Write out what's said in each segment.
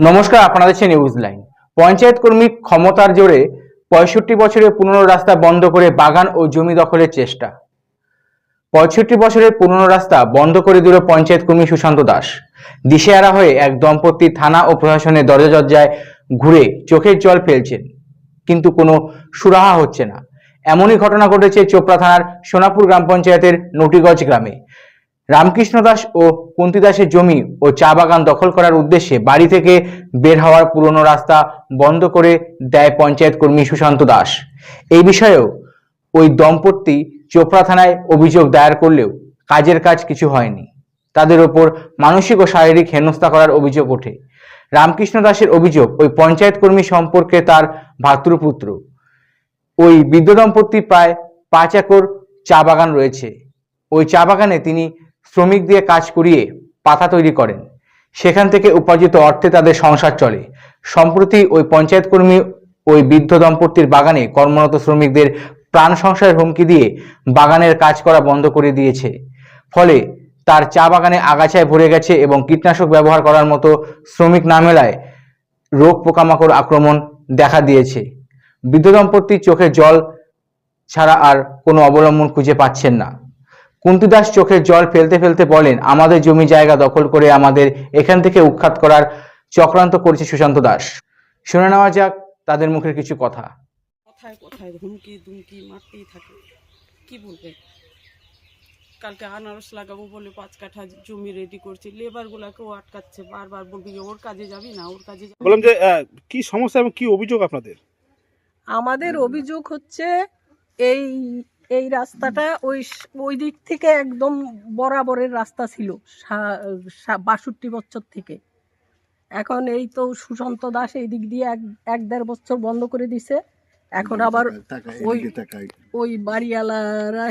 নমস্কার, আপনারা দেখছেন নিউজ লাইন পঞ্চায়েত কর্মী ক্ষমতার জোরে পঁয়ষট্টি বছরের পুরনো রাস্তা বন্ধ করে বাগান ও জমি দখলের চেষ্টা। পঁয়ষট্টি বছরের পুরনো রাস্তা বন্ধ করে দিল পঞ্চায়েত কর্মী সুশান্ত দাস। দিশেহারা হয়ে এক দম্পতি থানা ও প্রশাসনের দরজা দরজায় ঘুরে চোখের জল ফেলছেন। কিন্তু কোনো সুরাহা হচ্ছে না। এমনই ঘটনা ঘটেছে চোপড়া থানার সোনাপুর গ্রাম পঞ্চায়েতের নটিগঞ্জ গ্রামে। রামকৃষ্ণ দাস ও কুন্তি দাসের জমি ও চা বাগান দখল করার উদ্দেশ্যে বাড়ি থেকে বের হওয়ার পুরনো রাস্তা বন্ধ করে দেয় পঞ্চায়েত কর্মী সুশান্ত দাস। এই বিষয়েও ওই দম্পতি চোপড়া থানায় অভিযোগ দায়ের করলেও কাজের কাজ কিছু হয়নি। তাদের ওপর মানসিক ও শারীরিক হেনস্থা করার অভিযোগ ওঠে। রামকৃষ্ণ দাসের অভিযোগ ওই পঞ্চায়েত কর্মী সম্পর্কে তার ভাতৃপুত্র। ওই বৃদ্ধ দম্পতি প্রায় পাঁচ একর চা বাগান রয়েছে। ওই চা বাগানে তিনি শ্রমিক দিয়ে কাজ করিয়ে পাতা তৈরি করেন। সেখান থেকে উপার্জিত অর্থে তাদের সংসার চলে। সম্প্রতি ওই পঞ্চায়েত কর্মী ওই বৃদ্ধ দম্পতির বাগানে কর্মরত শ্রমিকদের প্রাণ সংশয়ের হুমকি দিয়ে বাগানের কাজ করা বন্ধ করে দিয়েছে। ফলে তার চা বাগানে আগাছায় ভরে গেছে এবং কীটনাশক ব্যবহার করার মতো শ্রমিক না মেলায় রোগ পোকামাকড় আক্রমণ দেখা দিয়েছে। বৃদ্ধ দম্পতি চোখে জল ছাড়া আর কোনো অবলম্বন খুঁজে পাচ্ছেন না। কুন্তি দাস চোখের জল ফেলতে ফেলতে বলেন আমাদের জমি জায়গা দখল করে আমাদের এখান থেকে উৎখাত করার চক্রান্ত করেছে সুশান্ত দাস। শুনে নেওয়া যাক তাদের মুখের কিছু কথা। কোথায় কোথায় হুমকি দুমকি মারতেই থাকে। কি বলবে? কালকে আনারস লাগাবো বলে পাঁচ কাঠা জমি রেডি করছি। লেবারগুলোকেও আটকাচ্ছে। বারবার বলবি যে ওর কাজে যাবি না ওর কাজে যাবি বললাম যে কি সমস্যা এবং কি অভিযোগ আপনাদের? আমাদের অভিযোগ হচ্ছে এই এই রাস্তাটা ওই ওই দিক থেকে একদম বরাবরের রাস্তা ছিল বাষট্টি বছর থেকে। এখন এই তো সুশান্ত দাস এই দিক দিয়ে এক এক দেড় বছর বন্ধ করে দিছে। এখন আবার ওই ওই বাড়িওয়ালারা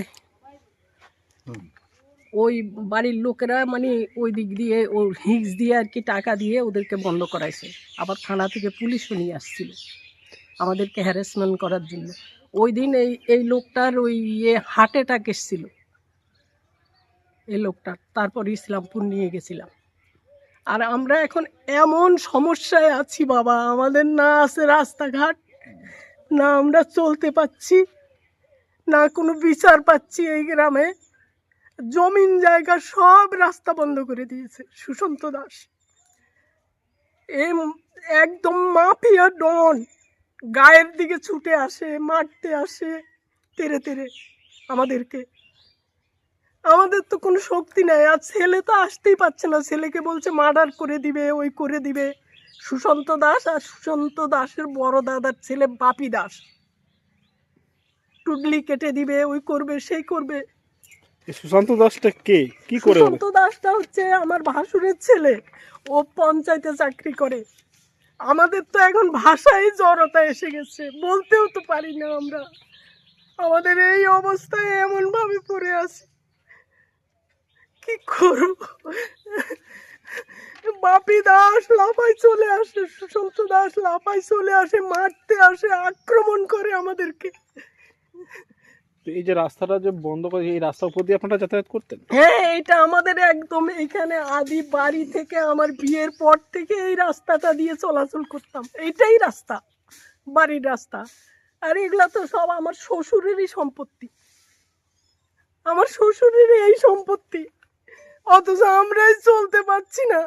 ওই বাড়ির লোকেরা মানে ওই দিক দিয়ে ও হিংস দিয়ে আর কি টাকা দিয়ে ওদেরকে বন্ধ করাইছে। আবার থানা থেকে পুলিশও নিয়ে আসছিল। আমাদেরকে হ্যারাসমেন্ট করার জন্য। ওই দিন এই এই লোকটার ওই ইয়ে হার্ট অ্যাটাক এসেছিল। এই লোকটার, তারপর ইসলামপুর নিয়ে গেছিলাম। আর আমরা এখন এমন সমস্যায় আছি বাবা, আমাদের না আছে রাস্তাঘাট, না আমরা চলতে পাচ্ছি না কোনো বিচার পাচ্ছি এই গ্রামে। জমিন, জায়গা সব রাস্তা বন্ধ করে দিয়েছে সুশান্ত দাস। এ একদম মাফিয়া ডন। গায়ের দিকে ছুটে আসে মারতে আসে তেরে তেরে আমাদেরকে। আমাদের তো কোনো শক্তি নাই আর ছেলে তো আসতেই পারছে না। ছেলেকে বলছে মার্ডার করে দিবে ওই করে দিবে। সুশান্ত দাস আর সুশান্ত দাসের বড় দাদার ছেলে বাপি দাস। টুডলি কেটে দিবে ওই করবে সেই করবে। সুশান্ত দাসটা কে? কি করে সুশান্ত দাসটা হচ্ছে আমার ভাসুরের ছেলে। ও পঞ্চায়েতে চাকরি করে। আমাদের তো এখন ভাষায় জড়তা এসে গেছে, বলতেও তো পারি না আমরা। আমাদের এই অবস্থায় এমন ভাবে পড়ে আছি। কি করব? বাপি দাস লাফাই চলে আসে, সুশান্ত দাস লাফাই চলে আসে, মারতে আসে, আক্রমণ করে আমাদেরকে। তো এই যে রাস্তাটা যে বন্ধ করে, এই রাস্তার উপর দিয়ে আপনারা যাতায়াত করতেন? হ্যাঁ এটা আমাদের একদম এখানে আদি বাড়ি থেকে আমার বিয়ের পর থেকে এই রাস্তাটা দিয়ে চলাচল করতাম। এইটাই রাস্তা, বাড়ির রাস্তা। আর এগুলা তো সব আমার শ্বশুরেরই সম্পত্তি। আমার শ্বশুরেরই এই সম্পত্তি। অথচ আমরাই চলতে পারছি না।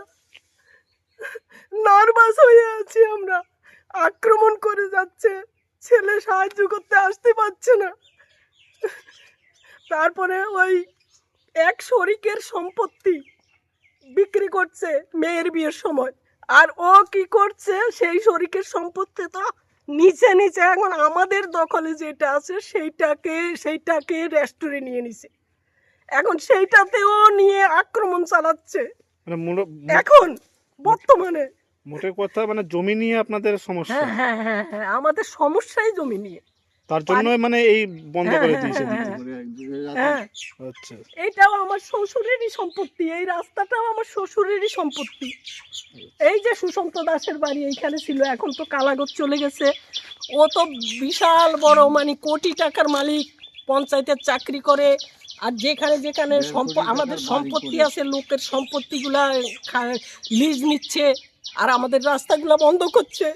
নার্ভাস হয়ে আছি আমরা। আক্রমণ করে যাচ্ছে। ছেলে সাহায্য করতে আসতে পারছে না। তারপরে ওই এক শরিকের সম্পত্তি বিক্রি করছে মেয়ের বিয়ের সময়। আর ও কি করছে? সেই শরিকের সম্পত্তি তো নিচে নিচে এখন আমাদের দখলে যেটা আছে সেইটাকে সেইটাকে রেস্টোরে নিয়ে নিছে। এখন সেইটাতেও নিয়ে আক্রমণ চালাচ্ছে। মানে এখন বর্তমানে। মোটে কথা মানে জমি নিয়ে আপনাদের সমস্যা? হ্যাঁ হ্যাঁ হ্যাঁ হ্যাঁ আমাদের সমস্যাই জমি নিয়ে। তার জন্য মানে এই বন্ধ হ্যাঁ, করে হ্যাঁ, দিয়েছে হ্যাঁ, হ্যাঁ। আচ্ছা। এইটাও আমার শ্বশুরেরই সম্পত্তি এই রাস্তাটাও আমার শ্বশুরেরই সম্পত্তি। এই যে সুশান্ত দাসের বাড়ি এইখানে ছিল এখন তো কালাগত চলে গেছে। ও তো বিশাল বড় মানে কোটি টাকার মালিক পঞ্চায়েতের চাকরি করে আর যেখানে যেখানে সম্প আমাদের সম্পত্তি আছে লোকের সম্পত্তিগুলা লিজ নিচ্ছে আর আমাদের রাস্তাগুলো বন্ধ করছে।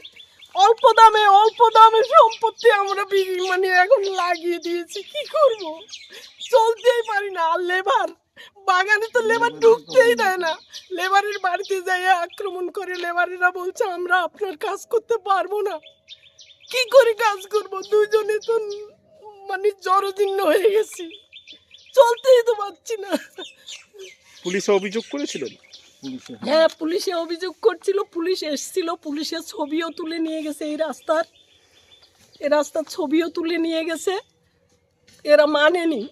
অল্প দামে অল্প দামে সম্পত্তি আমরা বিক্রি মানে এখন লাগিয়ে দিয়েছি কি করব? চলতেই পারি না আর লেবার বাগানে তো লেবার ঢুকতেই দেয় না। লেবারের বাড়িতে যাই আক্রমণ করে লেবারেরা বলছে আমরা আপনার কাজ করতে পারব না। কি করে কাজ করব? দুজনে তো মানে জড়জীর্ণ হয়ে গেছি। চলতেই তো পারছি না। পুলিশে অভিযোগ করেছিলেন? হ্যাঁ পুলিশে অভিযোগ করছিল পুলিশ এসছিল পুলিশের ছবিও তুলে নিয়ে গেছে এই রাস্তার। এই রাস্তার ছবিও তুলে নিয়ে গেছে। এরা মানেনি।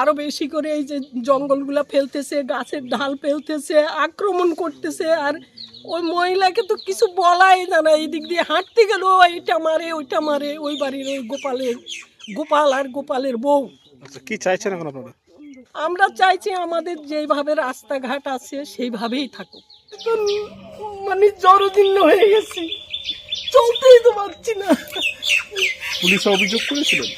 আরও বেশি করে এই যে জঙ্গলগুলা ফেলতেছে গাছের ঢাল ফেলতেছে আক্রমণ করতেছে। আর ওই মহিলাকে তো কিছু বলাই জানা এই দিক দিয়ে হাঁটতে গেল এইটা মারে ওইটা মারে। ওই বাড়ির ওই গোপালের গোপাল আর গোপালের বউ। আচ্ছা কি চাইছেন এখন আপনারা? আমরা চাইছি আমাদের যেইভাবে রাস্তাঘাট আছে সেইভাবেই থাকুক। মানে জড়জীর্ণ হয়ে গেছি। চলতেই তো পারছি না। পুলিশে অভিযোগ করেছিলেন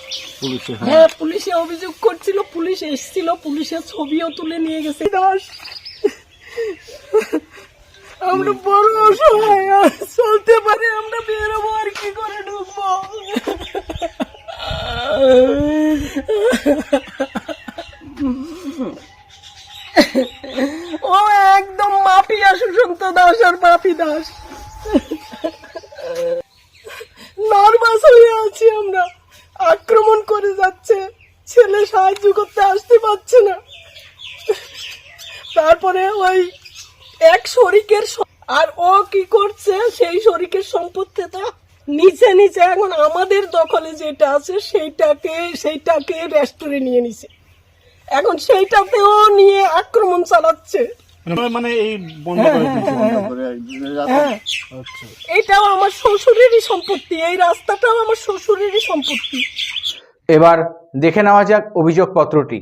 পুলিশে হ্যাঁ। পুলিশে অভিযোগ করছিল পুলিশ এসেছিল পুলিশের ছবিও তুলে নিয়ে গেছে। দাস আমরা বড় অসহায় চলতে পারি আমরা বেরোবো আর কি করে ঢুকবো ও একদম মাফিয়া সুশান্ত দাস আর মাফি দাস নার্ভাস হয়ে আছি আমরা আক্রমণ করে যাচ্ছে ছেলে সাহায্য করতে আসতে পারছে না তারপরে ওই এক শরিকের স- আর ও কি করছে সেই শরিকের সম্পত্তিটা নিচে নিচে। এখন আমাদের দখলে যেটা আছে সেইটাকে সেইটাকে রেস্টোরে নিয়ে নিছে। এখন সেইটাতেও নিয়ে আক্রমণ চালাচ্ছে। মানে মানে এই বন্ধ করে দিয়েছে হ্যাঁ এটাও আমার শ্বশুরেরই সম্পত্তি এই রাস্তাটাও আমার শ্বশুরেরই সম্পত্তি। এবার দেখে নেওয়া যাক অভিযোগপত্রটি।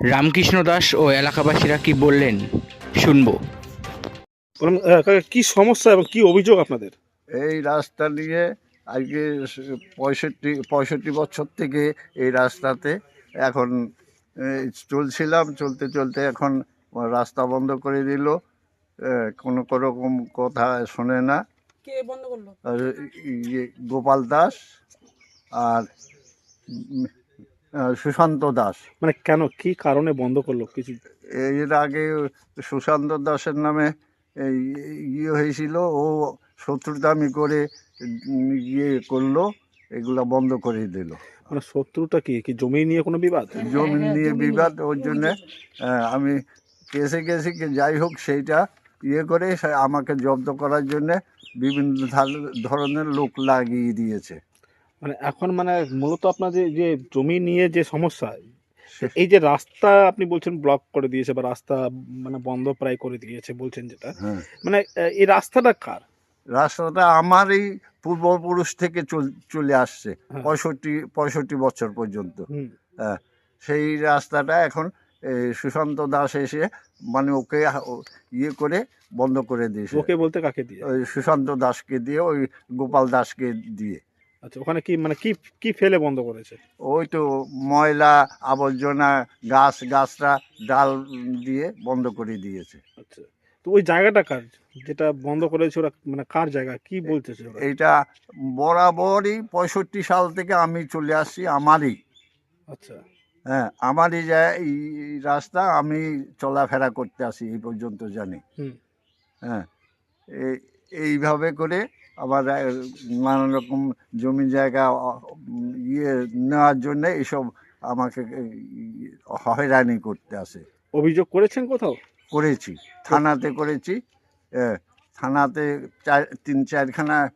রামকৃষ্ণ দাস ও এলাকাবাসীরা কি বললেন? শুনব। কি সমস্যা এবং কি অভিযোগ আপনাদের? এই রাস্তা নিয়ে আজকে পঁয়ষট্টি পঁয়ষট্টি বছর থেকে এই রাস্তাতে এখন চলছিলাম চলতে চলতে এখন রাস্তা বন্ধ করে দিল। কোনো রকম কথা শোনে না। কে বন্ধ করল? আর ইয়ে গোপাল দাস আর সুশান্ত দাস। মানে কেন কি কারণে বন্ধ করল কিছু? এর আগে সুশান্ত দাসের নামে ইয়ে হয়েছিল ও শত্রুতামি করে ইয়ে করল এগুলো বন্ধ করে দিল। মানে শত্রুটা কি? কি জমি নিয়ে কোনো বিবাদ? জমি হ্যাঁ, নিয়ে বিবাদ ওর জন্য আমি কেসে গেছি কি যাই হোক সেইটা ইয়ে করে সে আমাকে জব্দ করার জন্য বিভিন্ন ধরনের লোক লাগিয়ে দিয়েছে। মানে এখন মানে মূলত আপনার যে যে জমি নিয়ে যে সমস্যা এই যে রাস্তা আপনি বলছেন ব্লক করে দিয়েছে বা রাস্তা মানে বন্ধ প্রায় করে দিয়েছে বলছেন যেটা হ্যাঁ। মানে এই রাস্তাটা কার? রাস্তাটা আমার এই পূর্বপুরুষ থেকে চল- আসছে হ্যাঁ। পঁয়ষট্টি পঁয়ষট্টি বছর পর্যন্ত। সেই রাস্তাটা এখন সুশান্ত দাস এসে মানে ওকে ইয়ে করে বন্ধ করে দিয়েছে। ওকে বলতে কাকে দিয়ে? ওই সুশান্ত দাসকে দিয়ে ওই গোপাল দাসকে দিয়ে। আচ্ছা ওখানে কি মানে কি কি ফেলে বন্ধ করেছে? ওই তো ময়লা আবর্জনা গাছ গাছরা ডাল দিয়ে বন্ধ করে দিয়েছে। আচ্ছা তো ওই জায়গাটা কার? যেটা বন্ধ করেছে ওরা মানে কার জায়গা? কি বলতেছে ওরা? এইটা বরাবরই পঁয়ষট্টি সাল থেকে আমি চলে আসছি আমারই। আচ্ছা। হ্যাঁ আমারই যায় এই রাস্তা আমি চলাফেরা করতে আসি এই পর্যন্ত জানি। হ্যাঁ এই- এইভাবে করে আবার নানান রকম জমি জায়গা ইয়ে নেওয়ার জন্য এইসব আমাকে হয়রানি করতে আসে। অভিযোগ করেছেন কোথাও? করেছি। থানাতে করেছি থানাতে চার তিন চারখানা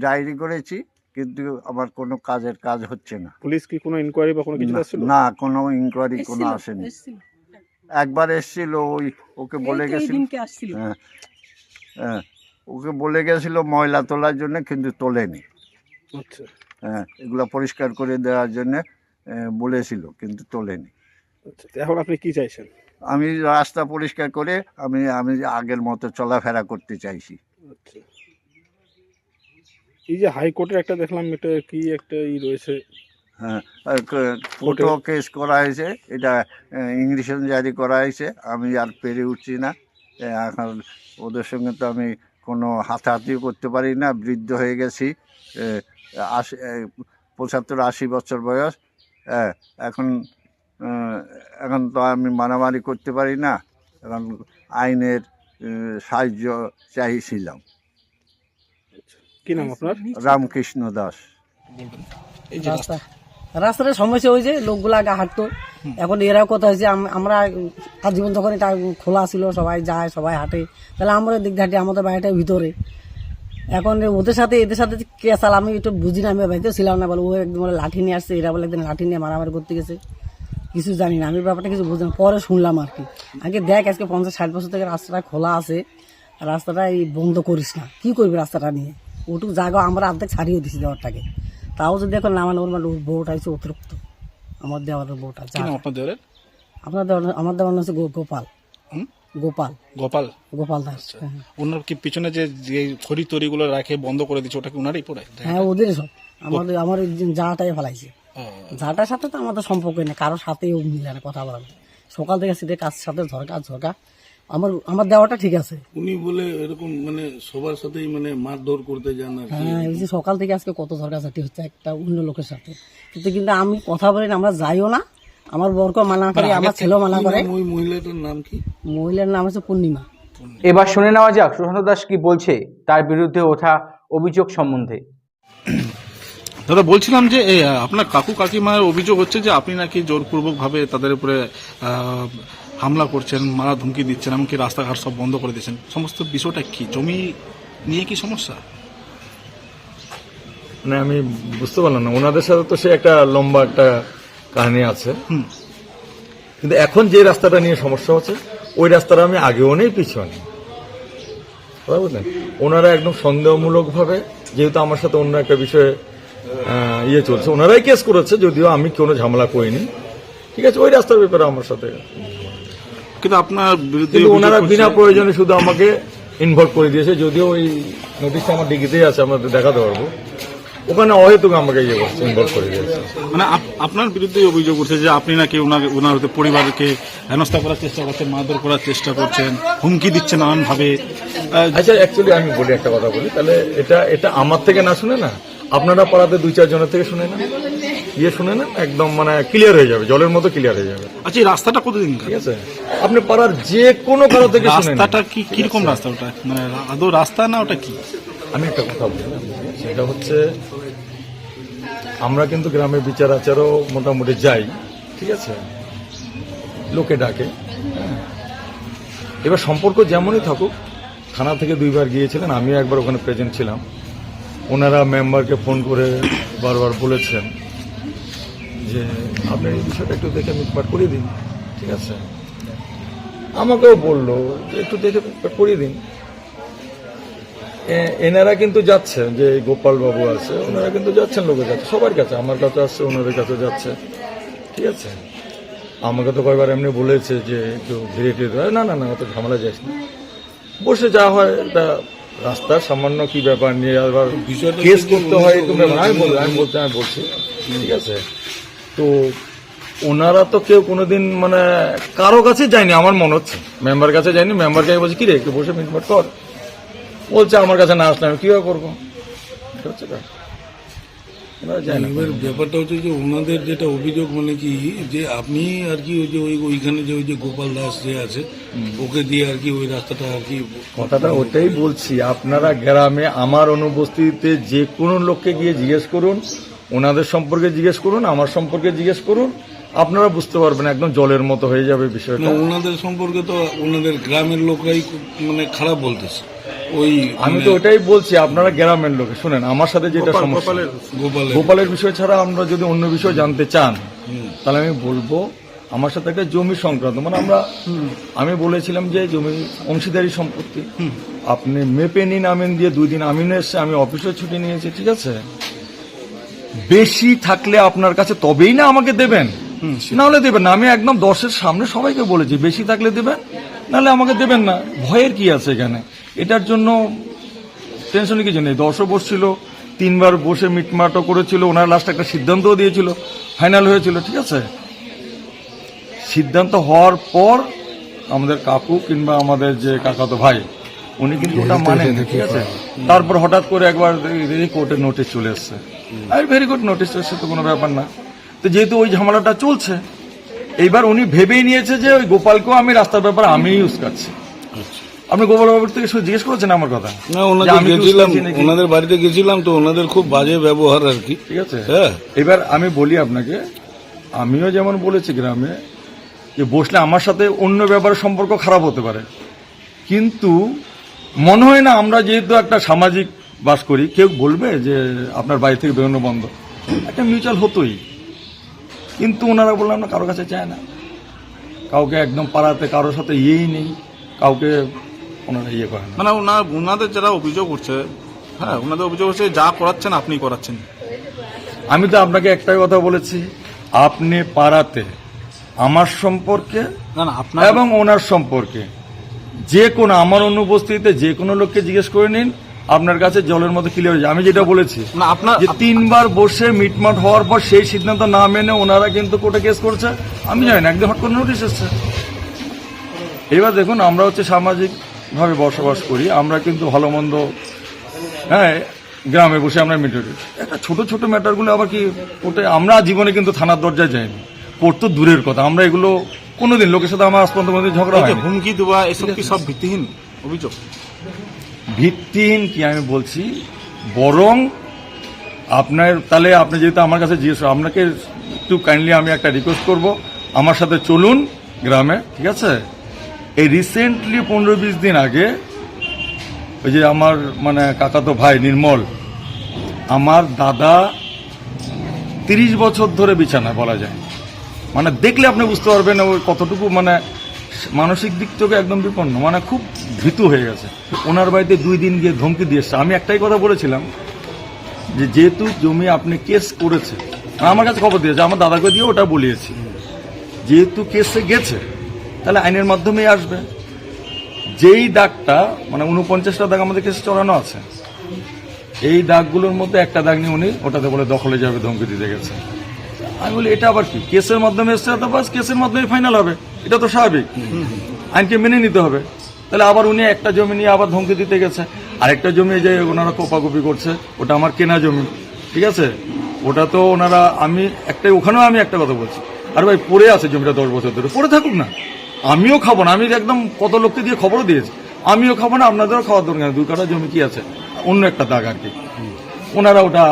ডায়েরি করেছি কিন্তু আমার কোনো কাজের কাজ হচ্ছে না। পুলিশ কি কোনো ইনকোয়ারি বা কোনো কিছু না- আসছিল? না কোনো ইনকোয়ারি কোনো আসেনি। একবার এসেছিল ওই ওকে বলে এই গেছিল। হ্যাঁ। হ্যাঁ। ওকে বলে গেছিল ময়লা তোলার জন্য কিন্তু তোলেনি। আচ্ছা। হ্যাঁ এগুলো পরিষ্কার করে দেওয়ার জন্য বলেছিল কিন্তু তোলেনি। আচ্ছা এখন আপনি কি চাইছেন? আমি রাস্তা পরিষ্কার করে আমি আমি আগের মতো চলাফেরা করতে চাইছি। আচ্ছা। এই যে হাইকোর্টের একটা দেখলাম এটা কি একটা ই রয়েছে? হ্যাঁ কেস করা হয়েছে এটা ইংলিশন জারি করা হয়েছে আমি আর পেরে উঠছি না। এখন ওদের সঙ্গে তো আমি কোনো হাতাহাতিও করতে পারি না বৃদ্ধ হয়ে গেছি আশি পঁচাত্তর আশি বছর বয়স হ্যাঁ এখন এখন তো আমি মারামারি করতে পারি না এখন আইনের সাহায্য চাইছিলাম। কি নাম আপনার? রামকৃষ্ণ দাস। এই যে রাস্তা। রাস্তাটা সমস্যা হয়েছে লোকগুলো আগে হাঁটতো। এখন এরাও কথা হয়েছে আম- আমরা আজীবন যখন এটা খোলা ছিল সবাই যায় সবাই হাঁটে। তাহলে আমরা দিক হাঁটি আমাদের বাড়িটার ভিতরে। এখন ওদের সাথে এদের সাথে কে সাল আমি একটু বুঝি না আমি বাড়িতে ছিলাম না বলে ও একদম লাঠি নিয়ে আসছে এরা বলে একদিন লাঠি নিয়ে মারামারি করতে গেছে। কিছু জানি না আমি ব্যাপারটা কিছু বুঝি না পরে শুনলাম আর কি। আগে দেখ আজকে পঞ্চাশ ষাট বছর থেকে রাস্তাটা খোলা আছে রাস্তাটা এই বন্ধ করিস না। কি করবি রাস্তাটা নিয়ে? ওটুকু জায়গা আমরা অর্ধেক ছাড়িয়ে দিছি দেওয়ারটাকে। তাও যদি এখন নামান ওর মানে ওর বউটা অতিরিক্ত। আমার দেওয়ার বউটা কি নাম আপনার দেওয়ারের আপনার দেওয়ার আমার দেওয়ার হচ্ছে গোপাল। হুম? গোপাল। গোপাল? গোপাল দাস হ্যাঁ। ওনার কি পিছনে যে যে খড়ি তরিগুলো রাখে বন্ধ করে দিচ্ছে ওটা কি ওনারই পড়ে? হ্যাঁ ওদের সব। আমাদের আমার ওই যে জাটাই ফেলাইছে। জাটার সাথে তো আমাদের সম্পর্ক নেই কারোর সাথেই ও মিলে না কথা বলা সকাল থেকে শীতের কাজ সাথে ঝরকা ঝরকা। আমার আমার দেওয়াটা ঠিক আছে। উনি বলে এরকম মানে সবার সাথেই মানে মারধর করতে যান আর কি। হ্যাঁ এই যে সকাল থেকে আজকে কত ঝরকাঝাটি হচ্ছে একটা অন্য লোকের সাথে। কিন্তু কিন্তু আমি কথা বলি না আমরা যাইও না। আমার বরকে মানা করে আমার ছেলেও মানা করে। ওই মহিলাটার নাম কি? মহিলার নাম হচ্ছে পূর্ণিমা। এবার শুনে নেওয়া যাক সুশান্ত দাস কি বলছে তার বিরুদ্ধে ওঠা অভিযোগ সম্বন্ধে। দাদা বলছিলাম যে আপনার কাকু কাকিমার অভিযোগ হচ্ছে যে আপনি নাকি জোরপূর্বক ভাবে তাদের উপরে আহ, হামলা করছেন মারা ধমকি দিচ্ছেন এমনকি রাস্তাঘাট সব বন্ধ করে দিচ্ছেন সমস্ত বিষয়টা কি? জমি নিয়ে কি সমস্যা? মানে আমি বুঝতে পারলাম না। ওনাদের সাথে তো সে একটা লম্বা একটা কাহিনী আছে। কিন্তু এখন যে রাস্তাটা নিয়ে সমস্যা হচ্ছে ওই রাস্তাটা আমি আগেও নেই পিছনে নেই। বুঝলেন ওনারা একদম সন্দেহমূলক ভাবে যেহেতু আমার সাথে অন্য একটা বিষয়ে ইয়ে চলছে ওনারাই কেস করেছে যদিও আমি কোনো ঝামেলা করিনি। ঠিক আছে ওই রাস্তার ব্যাপারে আমার সাথে কিন্তু আপনার বিরুদ্ধে কিন্তু ওনারা বিনা প্রয়োজনে শুধু আমাকে ইনভলভ করে দিয়েছে। যদিও ওই নোটিশটা আমার ডিগিতেই আছে আমাদের দেখাতে পারব। ওখানে অহেতুক আমাকে ইয়ে করছে ইনভলভ করে দিয়েছে। মানে আপ- আপনার বিরুদ্ধে অভিযোগ করছে যে আপনি নাকি ওনাকে ওনার হতে পরিবারকে হেনস্থা করার চেষ্টা করছেন মারধর করার চেষ্টা করছেন হুমকি দিচ্ছেন নানান ভাবে আচ্ছা অ্যাকচুয়ালি আমি বলি একটা কথা বলি। তাহলে এটা এটা আমার থেকে না শুনে না? আপনারা পাড়াতে দুই চার জনের থেকে শুনে না? ইয়ে শুনে না একদম মানে ক্লিয়ার হয়ে যাবে জলের মতো ক্লিয়ার হয়ে যাবে। আচ্ছা এই রাস্তাটা কতদিন ঠিক আছে? আপনি পাড়ার যে কোনো কারও থেকে শুনে নিন। রাস্তাটা কি কীরকম রাস্তা ওটা? মানে আদৌ রাস্তা না ওটা কি? আমি একটা কথা বলি সেটা হচ্ছে আমরা কিন্তু গ্রামের বিচার আচারও মোটামুটি যাই ঠিক আছে? লোকে ডাকে হ্যাঁ। এবার সম্পর্ক যেমনই থাকুক থানা থেকে দুইবার গিয়েছিলেন আমিও একবার ওখানে প্রেজেন্ট ছিলাম। ওনারা মেম্বারকে ফোন করে বারবার বলেছেন। যে আপনি এই বিষয়টা একটু দেখে মিটমাট করিয়ে দিন ঠিক আছে? আমাকেও বলল যে একটু দেখে মিটমাট করিয়ে দিন। এ- এনারা কিন্তু যাচ্ছেন যে গোপাল বাবু আছে ওনারা কিন্তু যাচ্ছেন লোকের কাছে সবার কাছে আমার কাছে আসছে ওনাদের কাছে যাচ্ছে ঠিক আছে? আমাকে তো কয়েকবার এমনি বলেছে যে একটু ধীরে ধীরে। না না না অত ঝামেলা যাইস না বসে যা হয় একটা রাস্তার সামান্য কি ব্যাপার নিয়ে আবার কেস করতে হয় উনি- তুমি আমি বলছি আমি বলছি আমি বলছি ঠিক আছে? তো ওনারা তো কেউ কোনোদিন মানে কারও কাছে যায়নি আমার মনে হচ্ছে। মেম্বার কাছে যায়নি মেম্বারকে আমি বলছি কি রে একটু বসে মিটমাট কর। বলছে আমার কাছে না আসলে আমি কীভাবে করব? হচ্ছে এবার ব্যাপারটা হচ্ছে যে ওনাদের যেটা অভিযোগ মানে কি যে আপনি আর কি ওই যে ওই ওইখানে যে ওই যে গোপাল দাস যে আছে ওকে দিয়ে আর কি ওই রাস্তাটা আর কি কথাটা ওটাই বলছি আপনারা গ্রামে আমার অনুপস্থিতিতে যে কোনো লোককে গিয়ে জিজ্ঞেস করুন ওনাদের সম্পর্কে জিজ্ঞেস করুন আমার সম্পর্কে জিজ্ঞেস করুন আপনারা বুঝতে পারবেন একদম জলের মতো হয়ে যাবে বিষয়টা। ওনাদের সম্পর্কে তো ওনাদের গ্রামের লোকরাই মানে খারাপ বলতেছে। ওই আমি মানে তো ওটাই বলছি আপনারা গ্রামের লোকে শুনেন আমার সাথে যেটা সমস্যা। গোপালের গোপালের বিষয় ছাড়া আমরা যদি অন্য বিষয় জানতে চান তাহলে আমি বলব আমার সাথে একটা জমি সংক্রান্ত মানে আমরা আমি বলেছিলাম যে জমি অংশীদারি সম্পত্তি। আপনি মেপে নিন আমিন দিয়ে দুই দিন আমিনে এসছে আমি অফিসে ছুটি নিয়েছি ঠিক আছে? বেশি থাকলে আপনার কাছে তবেই না আমাকে দেবেন? নাহলে দেবেন না। আমি একদম দশের সামনে সবাইকে বলেছি বেশি থাকলে দেবেন নাহলে আমাকে দেবেন না। ভয়ের কি আছে এখানে? এটার জন্য টেনশনে কিছু নেই। দশও বসছিল তিনবার বসে মিটমাটও করেছিল ওনার লাস্ট একটা সিদ্ধান্তও দিয়েছিল ফাইনাল হয়েছিল ঠিক আছে? সিদ্ধান্ত হওয়ার পর আমাদের কাকু কিংবা আমাদের যে কাকাতো ভাই উনি কিন্তু ওটা মানেন না, ঠিক আছে? তারপর হঠাৎ করে একবার কোর্টের নোটিশ চলে এসছে। আর ভেরি গুড নোটিশ এসছে তো কোনো ব্যাপার না। তো যেহেতু ওই ঝামেলাটা চলছে এইবার উনি ভেবেই নিয়েছে যে ওই গোপালকেও আমি রাস্তার ব্যাপার আমি ইউজ করছি। আপনি গোপাল বাবুর থেকে শুধু জিজ্ঞেস করেছেন আমার কথা? না ওনাদের গেছিলাম ওনাদের বাড়িতে গেছিলাম তো ওনাদের খুব বাজে ব্যবহার আর কি। ঠিক আছে? হ্যাঁ। এবার আমি বলি আপনাকে আমিও যেমন বলেছি গ্রামে যে বসলে আমার সাথে অন্য ব্যাপারে সম্পর্ক খারাপ হতে পারে। কিন্তু মনে হয় না আমরা যেহেতু একটা সামাজিক বাস করি কেউ বলবে যে আপনার বাড়ি থেকে বেরোনো বন্ধ। একটা মিউচুয়াল হতোই। কিন্তু ওনারা বললাম না কারও কাছে চায় না। কাউকে একদম পাড়াতে কারোর সাথে ইয়েই নেই। কাউকে ওনারা ইয়ে করেন মানে ওনার ওনাদের যারা অভিযোগ করছে হ্যাঁ ওনাদের অভিযোগ হচ্ছে যা করাচ্ছেন আপনি করাচ্ছেন। আমি তো আপনাকে একটাই কথা বলেছি আপনি পাড়াতে আমার সম্পর্কে না না আপনার এবং ওনার সম্পর্কে যে কোনো আমার অনুপস্থিতিতে যে কোনো লোককে জিজ্ঞেস করে নিন আপনার কাছে জলের মতো ক্লিয়ার হয়ে। আমি যেটা বলেছি আপনার যে তিনবার বসে মিটমাট হওয়ার পর সেই সিদ্ধান্ত না মেনে ওনারা কিন্তু কোর্টে কেস করছে আমি জানি না একদম হট করে নোটিশ এসছে এবার দেখুন আমরা হচ্ছে সামাজিকভাবে বসবাস করি আমরা কিন্তু ভালো মন্দ হ্যাঁ গ্রামে বসে আমরা মিটে। একটা ছোট ছোট ম্যাটারগুলো আবার কি ওটা আমরা জীবনে কিন্তু থানার দরজায় যাইনি কোর্ট তো দূরের কথা আমরা এগুলো কোনোদিন লোকের সাথে আমার আজ পর্যন্ত ঝগড়া হয় হুমকি দেওয়া এসব কি সব ভিত্তিহীন অভিযোগ? ভিত্তিহীন কি আমি বলছি? বরং আপনার তাহলে আপনি যেহেতু আমার কাছে জিজ্ঞেস আপনাকে একটু কাইন্ডলি আমি একটা রিকোয়েস্ট করব। আমার সাথে চলুন গ্রামে ঠিক আছে? এই রিসেন্টলি পনেরো বিশ দিন আগে ওই যে আমার মানে কাকাতো ভাই নির্মল আমার দাদা তিরিশ বছর ধরে বিছানায় বলা যায়। মানে দেখলে আপনি বুঝতে পারবেন ওই কতটুকু মানে মানসিক দিক থেকে একদম বিপন্ন। মানে খুব ভীতু হয়ে গেছে। ওনার বাড়িতে দুই দিন গিয়ে ধমকি দিয়ে এসছে। আমি একটাই কথা বলেছিলাম যে যেহেতু জমি আপনি কেস করেছে আমার কাছে খবর দিয়েছে, আমার দাদাকে দিয়ে ওটা বলিয়েছি। যেহেতু কেসে গেছে, তাহলে আইনের মাধ্যমেই আসবে। যেই দাগটা মানে উনপঞ্চাশটা দাগ আমাদের কেসে চড়ানো আছে, এই দাগগুলোর মধ্যে একটা দাগ নিয়ে উনি ওটাতে বলে দখলে যাবে, ধমকি দিতে গেছে। আমি বলি, এটা আবার কি? কেসের মাধ্যমে এসছে তো বাস কেসের মাধ্যমে ফাইনাল হবে। এটা তো স্বাভাবিক। আইনকে মেনে নিতে হবে। তাহলে আবার উনি একটা জমি নিয়ে আবার ধমকি দিতে গেছে। আরেকটা জমি যে ওনারা কোপাকুপি করছে, ওটা আমার কেনা জমি। ঠিক আছে? ওটা তো ওনারা, আমি একটাই ওখানেও আমি একটা কথা বলছি। আর ভাই, পড়ে আছে জমিটা দশ বছর ধরে। পড়ে থাকুক না। আমিও খাব না। আমি একদম কত লোককে দিয়ে খবরও দিয়েছি। আমিও খাব না, আপনাদেরও খাওয়ার দরকার। দুই কাটা জমি কি আছে? অন্য একটা দাগ আর কি। ওনারা ওটা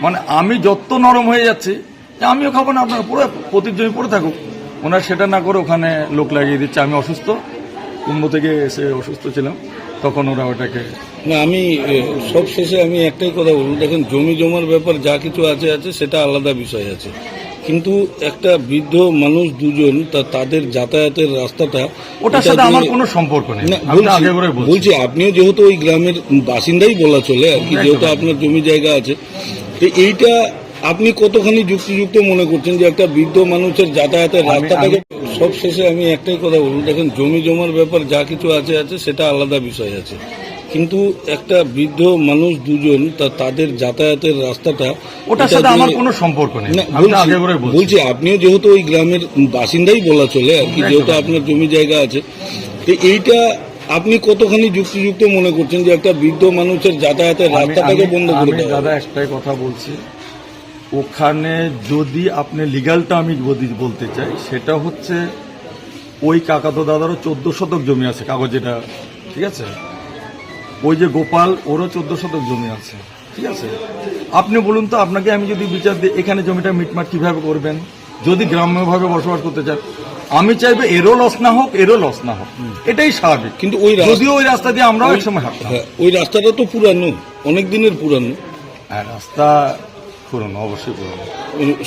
মানে আমি যত নরম হয়ে যাচ্ছি আমিও খাব না আপনার পুরো প্রতি জমি পড়ে থাকুক। ওনার সেটা না করে ওখানে লোক লাগিয়ে দিচ্ছে আমি অসুস্থ। কুম্ভ থেকে এসে অসুস্থ ছিলাম তখন ওরা ওটাকে না আমি সব শেষে আমি একটাই কথা বলব দেখেন জমি জমার ব্যাপার যা কিছু আছে আছে সেটা আলাদা বিষয় আছে। কিন্তু একটা বৃদ্ধ মানুষ দুজন তা তাদের যাতায়াতের রাস্তাটা ওটার সাথে আমার কোনো সম্পর্ক নেই। বলছি- আপনিও যেহেতু ওই গ্রামের বাসিন্দাই বলা চলে আর কি যেহেতু আপনার জমি জায়গা আছে তো এইটা আপনি কতখানি যুক্তিযুক্ত মনে করছেন যে একটা বৃদ্ধ মানুষের যাতায়াতের রাস্তাটাকে সব শেষে আমি একটাই কথা বলব? দেখেন জমি জমার ব্যাপার যা কিছু আছে আছে সেটা আলাদা বিষয় আছে। কিন্তু একটা বৃদ্ধ মানুষ দুজন তা তাদের যাতায়াতের রাস্তাটা ওটার সাথে আমার কোনো সম্পর্ক নেই। বলছি- আপনিও যেহেতু ওই গ্রামের বাসিন্দাই বলা চলে আর কি। যেহেতু আপনার জমি জায়গা আছে তো এইটা আপনি কতখানি যুক্তিযুক্ত মনে করছেন যে একটা বৃদ্ধ মানুষের যাতায়াতের রাস্তাটাকে বন্ধ করে দাদা একটাই কথা বলছি। ওখানে যদি আপনি লিগালটা আমি যদি বলতে চাই সেটা হচ্ছে ওই কাকাতো দাদারও চোদ্দ শতক জমি আছে কাগজ যেটা ঠিক আছে? ওই যে গোপাল ওরও চোদ্দ শতক জমি আছে ঠিক আছে? আপনি বলুন তো আপনাকে আমি যদি বিচার দিই এখানে জমিটা মিটমাট কীভাবে করবেন? যদি গ্রাম্যভাবে বসবাস করতে চান আমি চাইব এরও লস না হোক এরও লস না হোক। এটাই স্বাভাবিক। কিন্তু ওই যদিও ওই রাস্তা দিয়ে আমরাও এক সময় হাঁটতাম। হ্যাঁ, ওই রাস্তাটা তো পুরানো অনেক দিনের পুরানো। হ্যাঁ রাস্তা পুরনো অবশ্যই পুরনো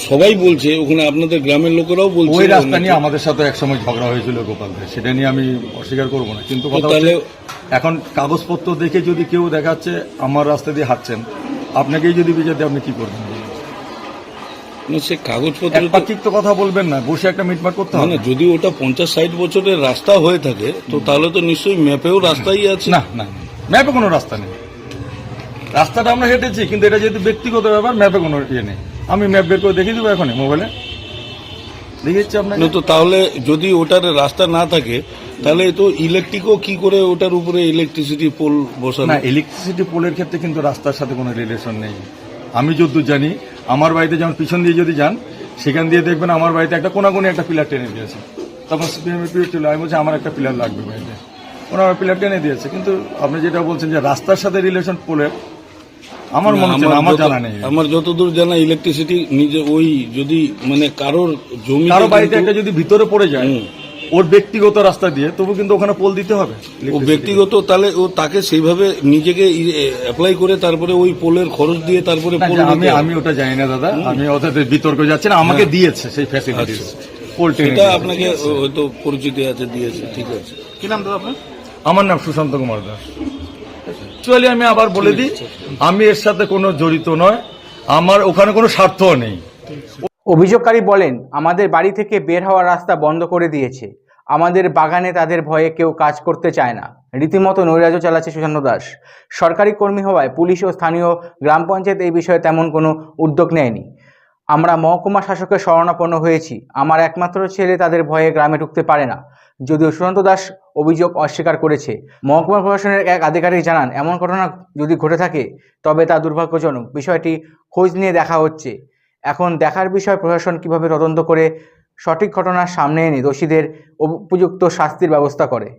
সবাই বলছে ওখানে আপনাদের গ্রামের লোকেরাও বলছে ওই রাস্তা নিয়ে আমাদের সাথে একসময় ঝগড়া হয়েছিল গোপাল ভাই সেটা নিয়ে আমি অস্বীকার করব না। কিন্তু কথা তাহলে- হচ্ছে এখন কাগজপত্র দেখে যদি কেউ দেখাচ্ছে আমার রাস্তা দিয়ে হাঁটছেন আপনাকেই যদি বিচার দিয়ে আপনি কি করবেন? সে কাগজপত্র একপাক্ষিক তো কথা বলবেন না বসে একটা মিটমাট করতে হবে। না যদি ওটা পঞ্চাশ ষাট বছরের রাস্তা হয়ে থাকে তো তাহলে তো নিশ্চয়ই ম্যাপেও রাস্তাই আছে। না না ম্যাপে কোনো রাস্তা নেই। রাস্তাটা আমরা হেঁটেছি কিন্তু এটা যেহেতু ব্যক্তিগত ব্যাপার ম্যাপে কোনো ইয়ে নেই। আমি ম্যাপ বের করে দেখিয়ে দেবো এখনই মোবাইলে। দেখিয়েছি আপনাকে। তো তাহলে যদি ওটার রাস্তা না থাকে তাহলে তো ইলেকট্রিকও কি করে ওটার উপরে ইলেকট্রিসিটি পোল বসানো না ইলেকট্রিসিটি পোলের ক্ষেত্রে কিন্তু রাস্তার সাথে কোনো রিলেশন নেই। আমি যদ্দূর জানি আমার বাড়িতে যেমন পিছন দিয়ে যদি যান সেখান দিয়ে দেখবেন আমার বাড়িতে একটা কোনাকুনি একটা পিলার টেনে দিয়েছে। তখন পিরিয়ড ছিল আমি বলছি আমার একটা পিলার লাগবে বাড়িতে। ওনার পিলার টেনে দিয়েছে কিন্তু আপনি যেটা বলছেন যে রাস্তার সাথে রিলেশন পোলের আমার মনে হচ্ছে আমার জানা নেই। আমার যতদূর জানা ইলেকট্রিসিটি নিজে ওই যদি মানে কারোর জমি কারও বাড়িতে একটা যদি ভিতরে পড়ে যায় ওর ব্যক্তিগত রাস্তা দিয়ে তবু কিন্তু ওখানে পোল দিতে হবে ও ব্যক্তিগত তাহলে ও তাকে সেইভাবে নিজেকে অ্যাপ্লাই করে তারপরে ওই পোলের খরচ দিয়ে তারপরে পোল আমি আমি ওটা জানি না দাদা। আমি ওদের বিতর্ক যাচ্ছি না আমাকে দিয়েছে সেই ফ্যাসিলিটিস পোল এটা আপনাকে হয়তো পরিচিতি আছে দিয়েছে ঠিক আছে। কি নাম দাদা আপনার? আমার নাম সুশান্ত কুমার দাস। অ্যাকচুয়ালি আমি আবার বলে দিই আমি এর সাথে কোনো জড়িত নয়। আমার ওখানে কোনো স্বার্থও নেই। অভিযোগকারী বলেন আমাদের বাড়ি থেকে বের হওয়ার রাস্তা বন্ধ করে দিয়েছে। আমাদের বাগানে তাদের ভয়ে কেউ কাজ করতে চায় না। রীতিমতো নৈরাজ্য চালাচ্ছে সুশান্ত দাস। সরকারি কর্মী হওয়ায় পুলিশ ও স্থানীয় গ্রাম পঞ্চায়েত এই বিষয়ে তেমন কোনো উদ্যোগ নেয়নি। আমরা মহকুমা শাসকের শরণাপন্ন হয়েছি। আমার একমাত্র ছেলে তাদের ভয়ে গ্রামে ঢুকতে পারে না। যদিও সুশান্ত দাস অভিযোগ অস্বীকার করেছে। মহকুমা প্রশাসনের এক আধিকারিক জানান, এমন ঘটনা যদি ঘটে থাকে, তবে তা দুর্ভাগ্যজনক। বিষয়টি খোঁজ নিয়ে দেখা হচ্ছে। এখন দেখার বিষয়, প্রশাসন কীভাবে তদন্ত করে সঠিক ঘটনার সামনে এনে দোষীদের উপযুক্ত শাস্তির ব্যবস্থা করে।